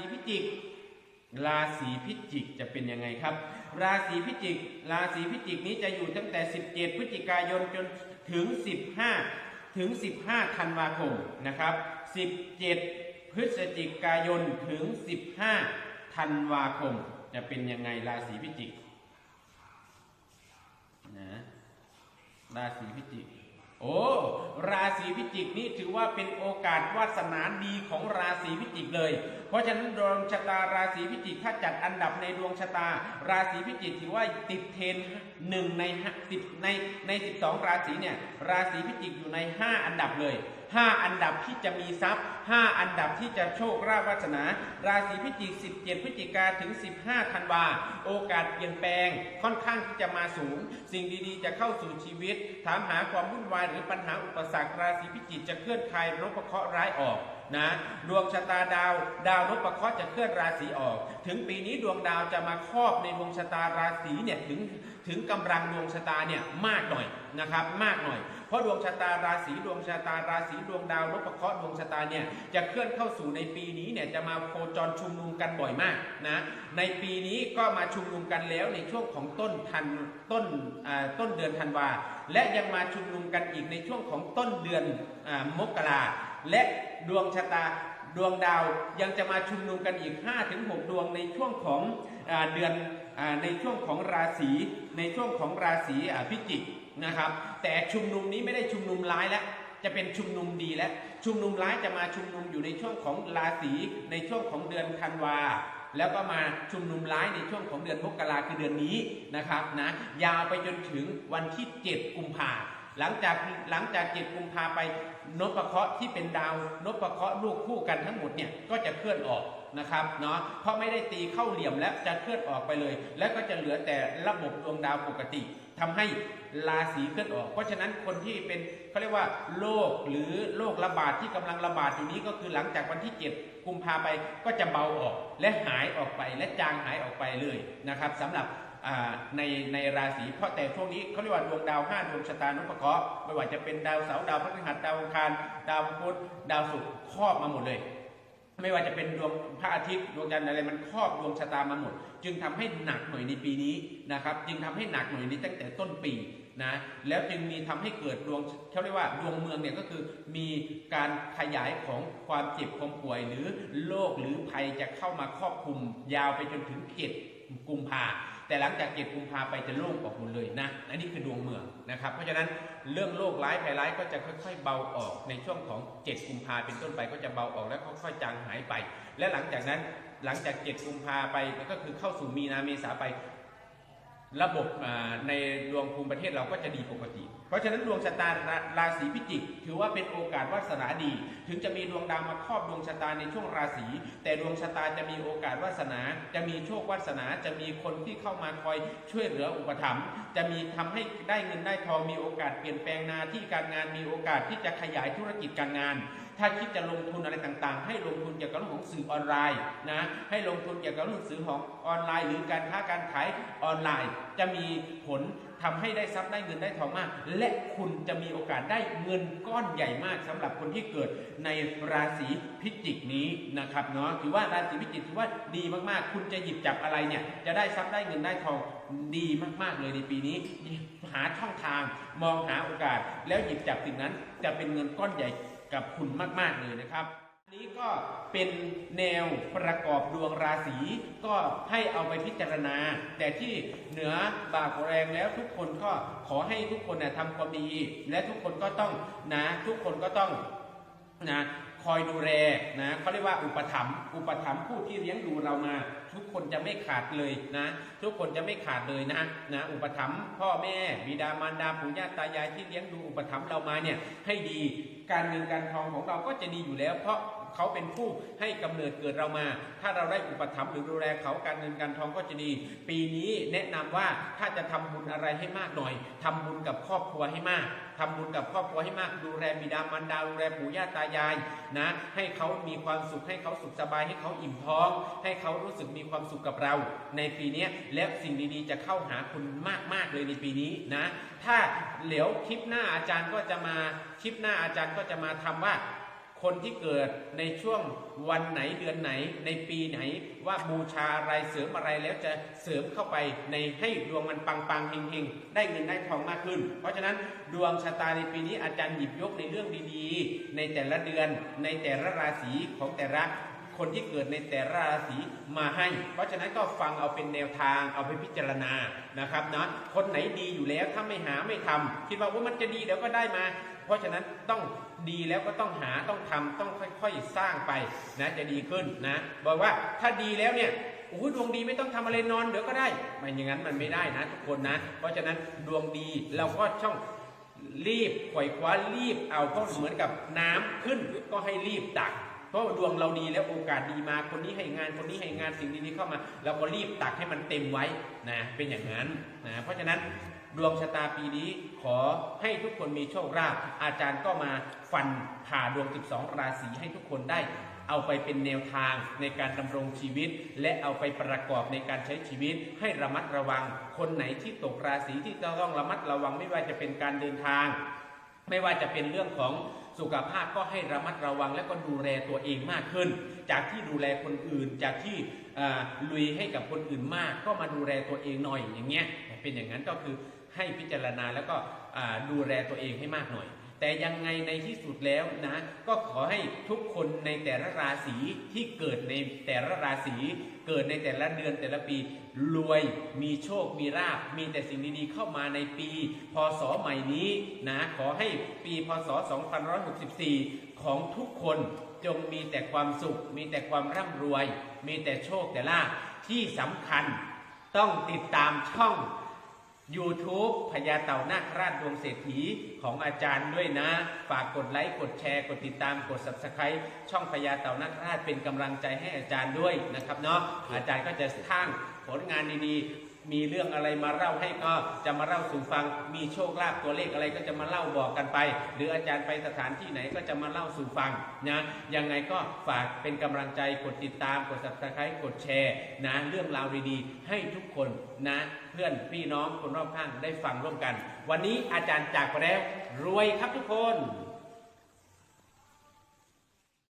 ศีพิจิก ราศีพิจิกจะเป็นยังไงครับ ราศีพิจิก ราศีพิจิกนี้จะอยู่ตั้งแต่ 17 พฤศจิกายนจนถึง 15 ถึง 15 ธันวาคมนะครับ 17 พฤศจิกายนถึง 15 ธันวาคม จะเป็นยังไงราศีพิจิกนะราศีพิจิก โอ้ราศีพิจิกนี่ถือว่าเป็นโอกาสวาสนาดีของราศีพิจิกเลย เพราะฉะนั้นดวงชะตาราศีพิจิกถ้าจัดอันดับในดวงชะตา ราศีพิจิกถือว่าติดเทรนหนึ่งในสิบในในสิบสองราศีเนี่ยราศีพิจิกอยู่ในห้าอันดับเลย 5 อันดับที่จะมีทรัพย์ 5 อันดับที่จะโชคราภวาสนา ราศีพิจิก 17 พฤศจิกาถึง 15 ธันวา โอกาสเปลี่ยนแปลงค่อนข้างที่จะมาสูง สิ่งดีๆ จะเข้าสู่ชีวิต ถามหาความวุ่นวายหรือปัญหาอุปสรรค ราศีพิจิกจะเคลื่อนคลายนพเคราะห์ร้ายออกนะดวงชะตาดาว ดาวนพเคราะห์จะเคลื่อนราศีออก ถึงปีนี้ดวงดาวจะมาครอบในดวงชะตาราศีเนี่ยถึงถึงกำลังดวงชะตาเนี่ยมากหน่อยนะครับมากหน่อย เพราะดวงชะตาราศีดวงชะตาราศีดวงดาวนพเคราะห์ดวงชะตาเนี่ยจะเคลื่อนเข้าสู่ในปีนี้เนี่ยจะมาโคจรชุมนุมกันบ่อยมากนะในปีนี้ก็มาชุมนุมกันแล้วในช่วงของต้นทันต้นต้นเดือนธันวาและยังมาชุมนุมกันอีกในช่วงของต้นเดือนอมกราและดวงชะตาดวงดาวยังจะมาชุมนุมกันอีก 5-6 ดวงในช่วงของอเดือนอในช่วงของราศีในช่วงของราศีพิจิก นะครับ แต่ชุมนุมนี้ไม่ได้ชุมนุมร้ายแล้วจะเป็นชุมนุมดีแล้วชุมนุมร้ายจะมาชุมนุมอยู่ในช่วงของราศีในช่วงของเดือนธันวาแล้วก็มาชุมนุมร้ายในช่วงของเดือนมกราคือเดือนนี้นะครับนะยาวไปจนถึงวันที่ 7 กุมภาหลังจากหลังจาก 7 กุมภาไปนพเคราะห์ที่เป็นดาวนพเคราะห์ลูกคู่กันทั้งหมดเนี่ยก็จะเคลื่อนออกนะครับเนาะเพราะไม่ได้ตีเข้าเหลี่ยมแล้วจะเคลื่อนออกไปเลย แล้วก็จะเหลือแต่ระบบดวงดาวปกติ ทำให้ราศีเคลื่อนออก เพราะฉะนั้นคนที่เป็นเขาเรียกว่าโรคหรือโรคระบาดที่กำลังระบาดอยู่นี้ก็คือหลังจากวันที่ 7 กุมภาไปก็จะเบาออกและหายออกไปและจางหายออกไปเลยนะครับสำหรับในในราศีเพราะแต่ช่วงนี้เขาเรียกว่าดวงดาวห้าดวงชะตานุปเคราะห์ไม่ว่าจะเป็นดาวเสาร์ดาวพฤหัสดาวอังคาร ดาวพุธดาวศุกร์ครอบมาหมดเลย ไม่ว่าจะเป็นดวงพระอาทิตย์ดวงจันทร์อะไรมันครอบดวงชะตามาหมด จึงทำให้หนักหน่อยในปีนี้นะครับ จึงทำให้หนักหน่อยนี้ตั้งแต่ต้นปีนะแล้วจึงมีทำให้เกิดดวงเขาเรียกว่าดวงเมืองเนี่ยก็คือมีการขยายของความเจ็บความป่วยหรือโรคหรือภัยจะเข้ามาครอบคลุมยาวไปจนถึงเจ็ดกุมภา แต่หลังจากเจ็ดกุมภาไปจะโล่งออกหมดเลยนะอันนี้คือดวงเมืองนะครับ เพราะฉะนั้นเรื่องโรคร้ายภัยร้ายก็จะค่อย ๆ เบาออกในช่วงของ7กุมภาเป็นต้นไปก็จะเบาออกแล้วค่อยๆจางหายไป และหลังจากนั้นหลังจาก7กุมภาไปก็คือเข้าสู่มีนาเมษาไประบบในดวงภูมิประเทศเราก็จะดีปกติ เพราะฉะนั้นดวงชะตาราศีพิจิก ถือว่าเป็นโอกาสวาสนาดี ถึงจะมีดวงดาวมาครอบดวงชะตาในช่วงราศีแต่ดวงชะตาจะมีโอกาสวาสนา จะมีโชควาสนาจะมีคนที่เข้ามาคอยช่วยเหลืออุปถัมภ์จะมีทำให้ได้เงินได้ทองมีโอกาสเปลี่ยนแปลงหนาที่การงานมีโอกาสที่จะขยายธุรกิจการงานถ้าคิดจะลงทุนอะไรต่างๆ ให้ลงทุนเกี่ยวกับเรื่องของสื่อออนไลน์นะให้ลงทุนเกี่ยวกับเรื่องสื่อของออนไลน์ หรือการค้าการขายออนไลน์ จะมีผล ทำให้ได้ทรัพย์ได้เงินได้ทองมาก และคุณจะมีโอกาสได้เงินก้อนใหญ่มากสำหรับคนที่เกิดในราศีพิจิกนี้นะครับเนาะถือว่าราศีพิจิกถือว่าดีมากๆ คุณจะหยิบจับอะไรเนี่ยจะได้ทรัพย์ได้เงินได้ทองดีมากๆเลยในปีนี้ หาช่องทางมองหาโอกาส แล้วหยิบจับสิ่งนั้นจะเป็นเงินก้อนใหญ่กับคุณมากๆเลยนะครับ นี้ก็เป็นแนวประกอบดวงราศีก็ให้เอาไปพิจารณา แต่ที่เหนือบากแรงแล้วทุกคนก็ขอให้ทุกคนนะทำความดี และทุกคนก็ต้องนะทุกคนก็ต้องนะคอยดูแลนะเขาเรียกว่าอุปถัมภ์อุปถัมภ์ผู้ที่เลี้ยงดูเรามา ทุกคนจะไม่ขาดเลยนะทุกคนจะไม่ขาดเลยนะนะอุปถัมภ์พ่อแม่บิดามารดาปู่ย่าตายายที่เลี้ยงดูอุปถัมภ์เรามาเนี่ยให้ดีการเงินการทองของเราก็จะดีอยู่แล้วเพราะ เขาเป็นผู้ให้กำเนิดเกิดเรามา ถ้าเราได้อุปถัมภ์หรือดูแลเขาการเงินการทองก็จะดี ปีนี้แนะนำว่าถ้าจะทำบุญอะไรให้มากหน่อยทำบุญกับครอบครัวให้มากทำบุญกับครอบครัวให้มาก ดูแลบิดามารดาดูแลปู่ย่าตายายนะ ให้เขามีความสุขให้เขาสุขสบายให้เขาอิ่มท้อง ให้เขารู้สึกมีความสุขกับเรา ในปีนี้และสิ่งดีๆ จะเข้าหาคุณมากๆเลยในปีนี้นะ ถ้าเหลียวคลิปหน้าอาจารย์ก็จะมาคลิปหน้าอาจารย์ก็จะมาทำว่า คนที่เกิดในช่วงวันไหนเดือนไหนในปีไหนว่าบูชาอะไรเสริมอะไรแล้วจะเสริมเข้าไปในให้ดวงมันปังปังๆเฮงเฮงๆได้เงินได้ทองมากขึ้น เพราะฉะนั้นดวงชะตาในปีนี้อาจารย์หยิบยกในเรื่องดีๆ ในแต่ละเดือนในแต่ละราศีของแต่ละ คนที่เกิดในแต่ราศีมาให้ เพราะฉะนั้นก็ฟังเอาเป็นแนวทางเอาไปพิจารณานะครับนะคนไหนดีอยู่แล้วถ้าไม่หาไม่ทำคิดว่าว่ามันจะดีเดี๋ยวก็ได้มา เพราะฉะนั้นต้องดีแล้วก็ต้องหาต้องทำต้องค่อยๆสร้างไปนะจะดีขึ้นนะบอกว่าถ้าดีแล้วเนี่ยโอ้ดวงดีไม่ต้องทำอะไรนอนเดี๋ยวก็ได้ไม่อย่างนั้นมันไม่ได้นะทุกคนนะ เพราะฉะนั้นดวงดีเราก็ช่องรีบขว่คว้ารีบเอาก็เหมือนกับน้ำขึ้นก็ให้รีบตัก เพราะดวงเราดีแล้วโอกาสดีมาคนนี้ให้งานคนนี้ให้งานสิ่งดีๆเข้ามา เราก็รีบตักให้มันเต็มไว้นะเป็นอย่างนั้นนะเพราะฉะนั้นดวงชะตาปีนี้ขอให้ทุกคนมีโชคลาภอาจารย์ก็มาฟันผ่าดวง 12 ราศีให้ทุกคนได้ เอาไปเป็นแนวทางในการดำรงชีวิต และเอาไปประกอบในการใช้ชีวิต ให้ระมัดระวัง คนไหนที่ตกราศีที่จะต้องระมัดระวังไม่ว่าจะเป็นการเดินทาง ไม่ว่าจะเป็นเรื่องของ สุขภาพก็ให้ระมัดระวังและก็ดูแลตัวเองมากขึ้น จากที่ดูแลคนอื่น จากที่ลุยให้กับคนอื่นมาก ก็มาดูแลตัวเองหน่อยอย่างเงี้ยเป็นอย่างนั้นก็คือให้พิจารณาแล้วก็ดูแลตัวเองให้มากหน่อย แต่ยังไงในที่สุดแล้วนะก็ขอให้ทุกคนในแต่ละราศีที่เกิดในแต่ละราศีเกิดในแต่ละเดือนแต่ละปี รวยมีโชคมีราบมีแต่สิ่งดีๆเข้ามาในปี พศใหม่นี้นะขอให้ปีพศ 2564 ของทุกคนจงมีแต่ความสุข มีแต่ความร่ำรวย มีแต่โชคแต่ลาภที่สำคัญต้องติดตามช่อง YouTube พญาเต่านาคราชดวงเศรษฐีของอาจารย์ด้วยนะ ฝากกดไลค์กดแชร์กดติดตามกด Subscribe ช่องพญาเต่านาคราชเป็นกำลังใจให้อาจารย์ด้วยนะครับเนาะอาจารย์ก็จะสร้างผลงานดีๆ มีเรื่องอะไรมาเล่าให้ก็จะมาเล่าสู่ฟัง มีโชคลาภตัวเลขอะไรก็จะมาเล่าบอกกันไป หรืออาจารย์ไปสถานที่ไหนก็จะมาเล่าสู่ฟังนะยังไงก็ฝากเป็นกำลังใจกดติดตามกด Subscribe กดแชร์นะเรื่องราวดีๆ ให้ทุกคนนะเพื่อนพี่น้องคนรอบข้างได้ฟังร่วมกัน วันนี้อาจารย์จากไปแล้วรวยครับทุกคน